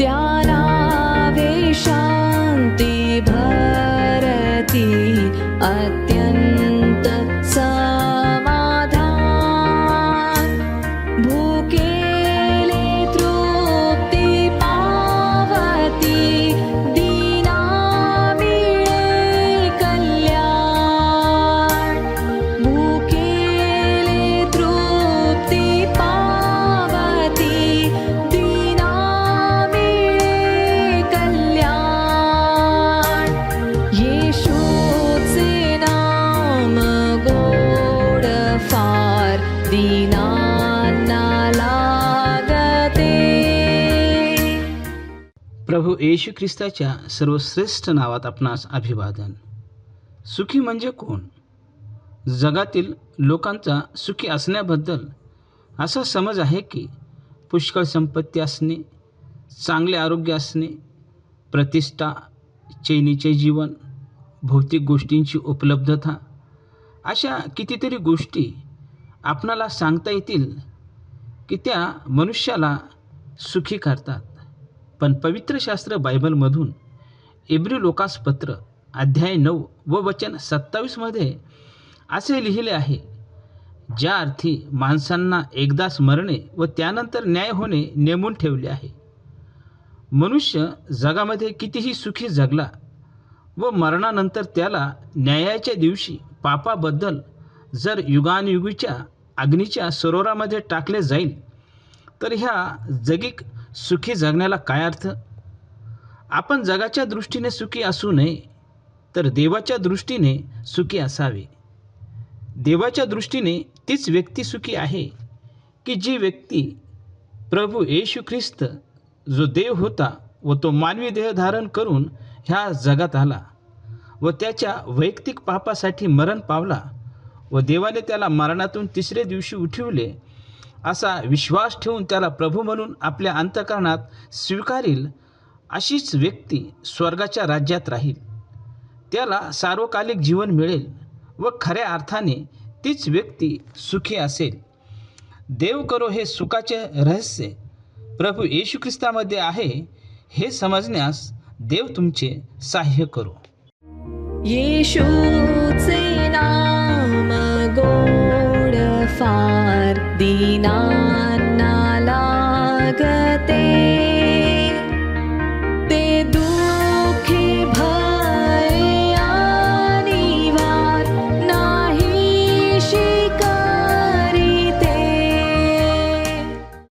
त्यानावेशान्ति भारती अत्यन्त प्रभू येशू ख्रिस्ताच्या सर्वश्रेष्ठ नावात आपणास अभिवादन. सुखी म्हणजे कोण? जगातील लोकांचा सुखी असण्याबद्दल असा समज आहे की पुष्कळ संपत्ती असणे चांगले आरोग्य असणे प्रतिष्ठा चैनीचे जीवन भौतिक गोष्टींची उपलब्धता अशा कितीतरी गोष्टी आपणाला सांगता येतील की त्या मनुष्याला सुखी करतात. पण पवित्र शास्त्र बायबलमधून इब्री लोकास पत्र अध्याय नऊ व वचन सत्तावीसमध्ये असे लिहिले आहे ज्या अर्थी माणसांना एकदाच मरणे व त्यानंतर न्याय होणे नेमून ठेवले आहे. मनुष्य जगामध्ये कितीही सुखी जगला व मरणानंतर त्याला न्यायाच्या दिवशी पापाबद्दल जर युगानयुगीच्या अग्नीच्या सरोवरामध्ये टाकले जाईल तर ह्या जगिक सुखी जगण्याला काय अर्थ? आपण जगाच्या दृष्टीने सुखी असू नये तर देवाच्या दृष्टीने सुखी असावे. देवाच्या दृष्टीने तीच व्यक्ती सुखी आहे की जी व्यक्ती प्रभू येशू ख्रिस्त जो देव होता व तो मानवी देह धारण करून ह्या जगात आला व त्याच्या वैयक्तिक पापासाठी मरण पावला व देवाने त्याला मरणातून तिसऱ्या दिवशी उठविले असा विश्वास ठेवून त्याला प्रभू म्हणून आपल्या अंतकरणात स्वीकारील अशीच व्यक्ती स्वर्गाच्या राज्यात राहील. त्याला सार्वकालिक जीवन मिळेल व खऱ्या अर्थाने तीच व्यक्ती सुखी असेल. देव करो हे सुखाचे रहस्य प्रभू येशू ख्रिस्तामध्ये आहे हे समजण्यास देव तुमचे सहाय्य करो. येशूचे नाव दीना